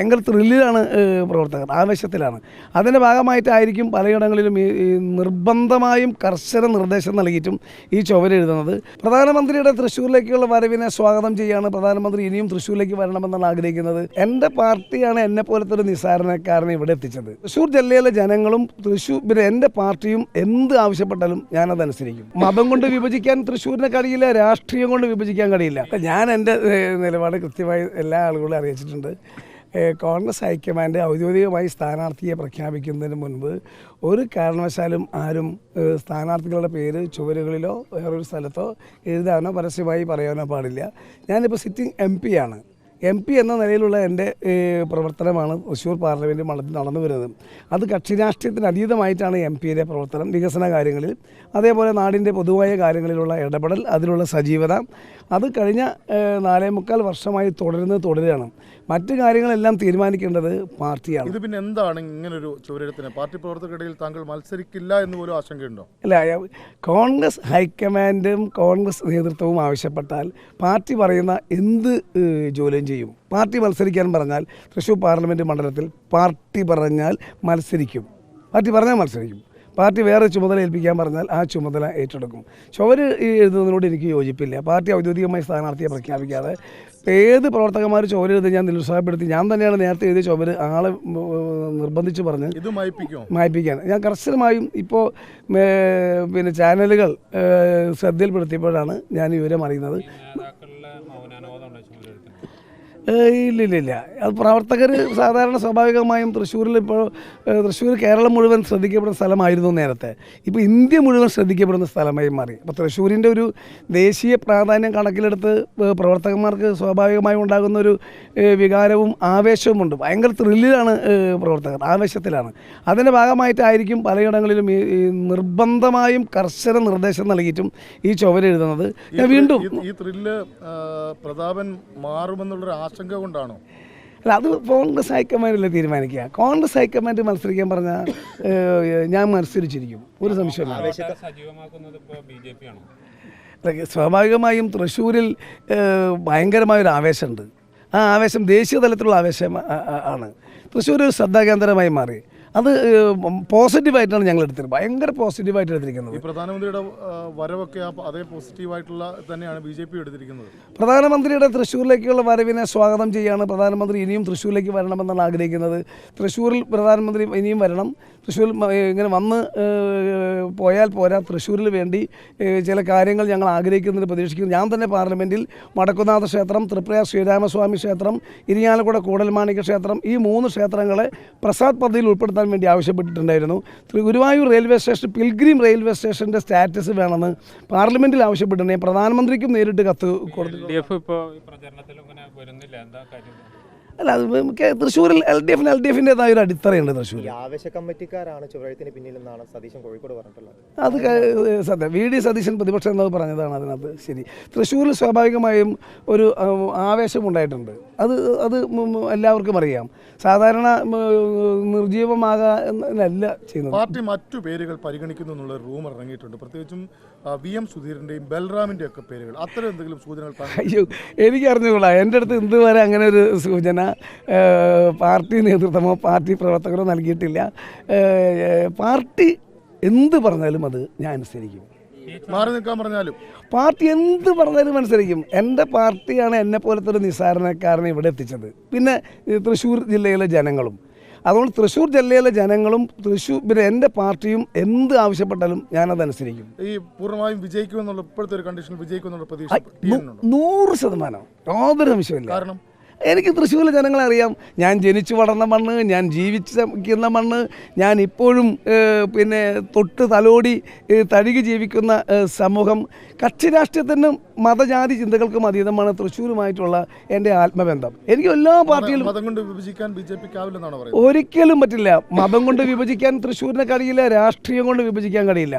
ഭയങ്കര ത്രില്ലിലാണ് പ്രവർത്തകർ ആവേശത്തിലാണ്. അതിന്റെ ഭാഗമായിട്ടായിരിക്കും പലയിടങ്ങളിലും ഈ നിർബന്ധമായും കർശന നിർദ്ദേശം നൽകിയിട്ടും ഈ ചുവരെഴുതുന്നത് പ്രധാനമന്ത്രിയുടെ തൃശ്ശൂരിലേക്കുള്ള വരവിനെ സ്വാഗതം ചെയ്യാണ് പ്രധാനമന്ത്രി ഇനിയും തൃശ്ശൂരിലേക്ക് വരണമെന്നാണ് ആഗ്രഹിക്കുന്നത്. എന്റെ പാർട്ടിയാണ് എന്നെ പോലത്തെ ഒരു നിസ്സാരണക്കാരനെ ഇവിടെ എത്തിച്ചത്. തൃശ്ശൂർ ജില്ലയിലെ ജനങ്ങളും തൃശ്ശൂർ പിന്നെ എന്റെ പാർട്ടിയും എന്ത് ആവശ്യപ്പെട്ടാലും ഞാനതനുസരിക്കും മതം കൊണ്ട് വിഭജിക്കാൻ തൃശ്ശൂരിനെ കഴിയില്ല രാഷ്ട്രീയം കൊണ്ട് വിഭജിക്കാൻ കഴിയില്ല. ഞാൻ എന്റെ നിലപാട് കൃത്യമായി എല്ലാ ആളുകളും അറിയിച്ചിട്ടുണ്ട്. കോൺഗ്രസ് ഹൈക്കമാൻഡ് ഔദ്യോഗികമായി സ്ഥാനാർത്ഥിയെ പ്രഖ്യാപിക്കുന്നതിന് മുൻപ് ഒരു കാരണവശാലും ആരും സ്ഥാനാർത്ഥികളുടെ പേര് ചുവരുകളിലോ വേറൊരു സ്ഥലത്തോ എഴുതാനോ പരസ്യമായി പറയാനോ പാടില്ല. ഞാനിപ്പോൾ സിറ്റിംഗ് എം ആണ്. എം പി എന്ന നിലയിലുള്ള എന്റെ പ്രവർത്തനമാണ് തൃശ്ശൂർ പാർലമെന്റ് മണ്ഡലത്തിൽ നടന്നു വരുന്നത്. അത് കക്ഷി രാഷ്ട്രീയത്തിന് അതീതമായിട്ടാണ് എം പിയുടെ പ്രവർത്തനം. വികസന കാര്യങ്ങളിൽ അതേപോലെ നാടിന്റെ പൊതുവായ കാര്യങ്ങളിലുള്ള ഇടപെടൽ അതിലുള്ള സജീവത അത് കഴിഞ്ഞ നാലേ മുക്കാൽ വർഷമായി തുടരുന്നത് തുടരുകയാണ് മറ്റു കാര്യങ്ങളെല്ലാം തീരുമാനിക്കേണ്ടത് പാർട്ടിയാണ്. ഇത് പിന്നെ എന്താണ് ഇങ്ങനൊരു ചുവരെഴുത്തിന്? പാർട്ടി പ്രവർത്തകർക്കിടയിൽ താങ്കൾ മത്സരിക്കില്ല എന്ന് പോലും ആശങ്കയുണ്ടോ? അല്ല കോൺഗ്രസ് ഹൈക്കമാൻഡും കോൺഗ്രസ് നേതൃത്വവും ആവശ്യപ്പെട്ടാൽ പാർട്ടി പറയുന്ന എന്ത് ജോലിയും ചെയ്യും. പാർട്ടി മത്സരിക്കാൻ പറഞ്ഞാൽ തൃശ്ശൂർ പാർലമെന്റ് മണ്ഡലത്തിൽ പാർട്ടി പറഞ്ഞാൽ മത്സരിക്കും. പാർട്ടി പറഞ്ഞാൽ മത്സരിക്കും. പാർട്ടി വേറെ ചുമതല ഏൽപ്പിക്കാൻ പറഞ്ഞാൽ ആ ചുമതല ഏറ്റെടുക്കും. ചുവര് എഴുതുന്നതിനോട് എനിക്ക് യോജിപ്പില്ല. പാർട്ടി ഔദ്യോഗികമായി സ്ഥാനാർത്ഥിയെ പ്രഖ്യാപിക്കാതെ ഏത് പ്രവർത്തകന്മാർ ചുവര് എഴുതി ഞാൻ നിരുത്സാഹപ്പെടുത്തി. ഞാൻ തന്നെയാണ് നേരത്തെ എഴുതിയ ചുവര് ആളെ നിർബന്ധിച്ച് പറഞ്ഞ് ഇത് മയപ്പിക്കുമോ മായ്പിക്കാൻ ഞാൻ കർശനമായും ഇപ്പോൾ പിന്നെ ചാനലുകൾ ശ്രദ്ധയിൽപ്പെടുത്തിയപ്പോഴാണ് ഞാൻ വിവരം അറിയുന്നത്. ഏഹ്, ഇല്ല ഇല്ല ഇല്ല. അത് പ്രവർത്തകർ സാധാരണ സ്വാഭാവികമായും തൃശ്ശൂരിൽ ഇപ്പോൾ തൃശ്ശൂർ കേരളം മുഴുവൻ ശ്രദ്ധിക്കപ്പെടുന്ന സ്ഥലമായിരുന്നു നേരത്തെ. ഇപ്പോൾ ഇന്ത്യ മുഴുവൻ ശ്രദ്ധിക്കപ്പെടുന്ന സ്ഥലമായി മാറി. അപ്പോൾ തൃശ്ശൂരിന്റെ ഒരു ദേശീയ പ്രാധാന്യം കണക്കിലെടുത്ത് പ്രവർത്തകന്മാർക്ക് സ്വാഭാവികമായും ഉണ്ടാകുന്ന ഒരു വികാരവും വികാരവും ആവേശവുമുണ്ട്. ഭയങ്കര ത്രില്ലിലാണ് പ്രവർത്തകർ ആവേശത്തിലാണ്. അതിന്റെ ഭാഗമായിട്ടായിരിക്കും പലയിടങ്ങളിലും ഈ നിർബന്ധമായും കർശന നിർദ്ദേശം നൽകിയിട്ടും ഈ ചുവരെഴുതുന്നത് ഞാൻ വീണ്ടും ഈ- ത്രില്ല് പ്രതാപൻ മാറുമെന്നുള്ളൊരു ആശങ്ക കൊണ്ടാണോ അല്ല അത് കോൺഗ്രസ് ഹൈക്കമാൻഡല്ലേ തീരുമാനിക്കുക. കോൺഗ്രസ് ഹൈക്കമാൻഡ് മത്സരിക്കാൻ പറഞ്ഞാൽ ഞാൻ മത്സരിച്ചിരിക്കും. ഒരു സംശയമില്ല സ്വാഭാവികമായും തൃശ്ശൂരിൽ ഭയങ്കരമായൊരു ആവേശമുണ്ട്. ആ ആവേശം ദേശീയ തലത്തിലുള്ള ആവേശം ആണ്. തൃശ്ശൂർ ഒരു ശ്രദ്ധാകേന്ദ്രമായി മാറി. അത് പോസിറ്റീവായിട്ടാണ് ഞങ്ങൾ എടുത്തിരുന്നത്. ഭയങ്കര പോസിറ്റീവായിട്ട് എടുത്തിരിക്കുന്നത്. പ്രധാനമന്ത്രിയുടെ വരവൊക്കെ അതേ പോസിറ്റീവായിട്ടുള്ള തന്നെയാണ് ബി ജെ പി എടുത്തിരിക്കുന്നത്. പ്രധാനമന്ത്രിയുടെ തൃശ്ശൂരിലേക്കുള്ള വരവിനെ സ്വാഗതം ചെയ്യാണ് പ്രധാനമന്ത്രി. ഇനിയും തൃശ്ശൂരിലേക്ക് വരണമെന്നാണ് ആഗ്രഹിക്കുന്നത്. തൃശ്ശൂരിൽ പ്രധാനമന്ത്രി ഇനിയും വരണം. തൃശ്ശൂരിൽ ഇങ്ങനെ വന്ന് പോയാൽ പോരാ തൃശ്ശൂരിൽ വേണ്ടി ചില കാര്യങ്ങൾ ഞങ്ങൾ ആഗ്രഹിക്കുന്നതിന് പ്രതീക്ഷിക്കുന്നു. ഞാൻ തന്നെ പാർലമെന്റിൽ മടക്കുനാഥ ക്ഷേത്രം ത്രിപുര ശ്രീരാമസ്വാമി ക്ഷേത്രം ഇരിങ്ങാലക്കുട കൂടൽമാണിക്യ ക്ഷേത്രം ഈ മൂന്ന് ക്ഷേത്രങ്ങളെ പ്രസാദ് പദ്ധതിയിൽ ഉൾപ്പെടുത്താൻ വേണ്ടി ആവശ്യപ്പെട്ടിട്ടുണ്ടായിരുന്നു. Guruvayur railway station pilgrim railway സ്റ്റേഷന്റെ സ്റ്റാറ്റസ് വേണമെന്ന് പാർലമെന്റിൽ ആവശ്യപ്പെട്ടിട്ടുണ്ടെങ്കിൽ പ്രധാനമന്ത്രിക്കും നേരിട്ട് കത്ത് കൊടുത്തു അല്ല അത് തൃശ്ശൂരിൽ എൽ ഡി എഫിന് എൽ ഡി എഫിന്റെതായ ഒരു അടിത്തറയുണ്ട് തൃശ്ശൂർ ആവേശ കമ്മിറ്റിക്കാരാണ് ചുവഴത്തിന് പിന്നിലെന്നാണ് സതീശൻ കോഴിക്കോട് പറഞ്ഞിട്ടുള്ളത്. അത് സത്യം. വി ഡി സതീശൻ പ്രതിപക്ഷം എന്നത് പറഞ്ഞതാണ് അതിനകത്ത്. ശരി. തൃശ്ശൂരിൽ സ്വാഭാവികമായും ഒരു ആവേശമുണ്ടായിട്ടുണ്ട് അത് അത് എല്ലാവർക്കും അറിയാം. സാധാരണ നിർജീവമാകാൻ അല്ല എന്നല്ല ചെയ്യുന്നത്. പാർട്ടി മറ്റു പേരുകൾ പരിഗണിക്കുന്നു എന്നുള്ള റൂമർ ഇറങ്ങിയിട്ടുണ്ട്. പ്രത്യേകിച്ചും വി എം സുധീറിന്റെയും ബൽറാമിന്റെയും ഒക്കെ പേരുകൾ. അത്തരം എന്തെങ്കിലും സൂചനകൾ അയ്യോ എനിക്ക് അറിഞ്ഞുകൂടാ എന്റെ അടുത്ത് ഇതുവരെ അങ്ങനെ ഒരു സൂചന പാർട്ടി നേതൃത്വമോ പാർട്ടി പ്രവർത്തകരോ നൽകിയിട്ടില്ല. പാർട്ടി എന്ത് പറഞ്ഞാലും അത് ഞാൻ അനുസരിക്കും. മാറി നിൽക്കാൻ പറഞ്ഞാലും. പാർട്ടി എന്ത് പറഞ്ഞാലും അനുസരിക്കും. എന്റെ പാർട്ടിയാണ് എന്നെ പോലത്തെ ഒരു നിസ്സാരണക്കാരനെ ഇവിടെ എത്തിച്ചത്. പിന്നെ തൃശ്ശൂർ ജില്ലയിലെ ജനങ്ങളും. അതുകൊണ്ട് തൃശ്ശൂർ ജില്ലയിലെ ജനങ്ങളും തൃശ്ശൂർ പിന്നെ എന്റെ പാർട്ടിയും എന്ത് ആവശ്യപ്പെട്ടാലും ഞാനതനുസരിക്കും ഈ പൂർണമായും വിജയിക്കുമെന്നുള്ള ഇപ്പോഴത്തെ ഒരു കണ്ടീഷനിൽ വിജയിക്കുമെന്നുള്ള പ്രതീക്ഷ നൂറ് ശതമാനം. യാതൊരു സംശയമില്ല കാരണം? എനിക്ക് തൃശ്ശൂരിലെ ജനങ്ങളെ അറിയാം. ഞാൻ ജനിച്ചു വളർന്ന മണ്ണ് ഞാൻ ജീവിച്ചിരിക്കുന്ന മണ്ണ് ഞാൻ ഇപ്പോഴും പിന്നെ തൊട്ട് തലോടി തഴുകി ജീവിക്കുന്ന സമൂഹം. കക്ഷി രാഷ്ട്രീയത്തിനും മതജാതി ചിന്തകൾക്കും അതീതമാണ് തൃശ്ശൂരുമായിട്ടുള്ള എന്റെ ആത്മബന്ധം. എനിക്ക് എല്ലാ പാർട്ടിയിലും മതം കൊണ്ട് വിഭജിക്കാൻ ബി ജെ ഒരിക്കലും പറ്റില്ല. മതം കൊണ്ട് വിഭജിക്കാൻ തൃശ്ശൂരിനെ കഴിയില്ല രാഷ്ട്രീയം കൊണ്ട് വിഭജിക്കാൻ കഴിയില്ല.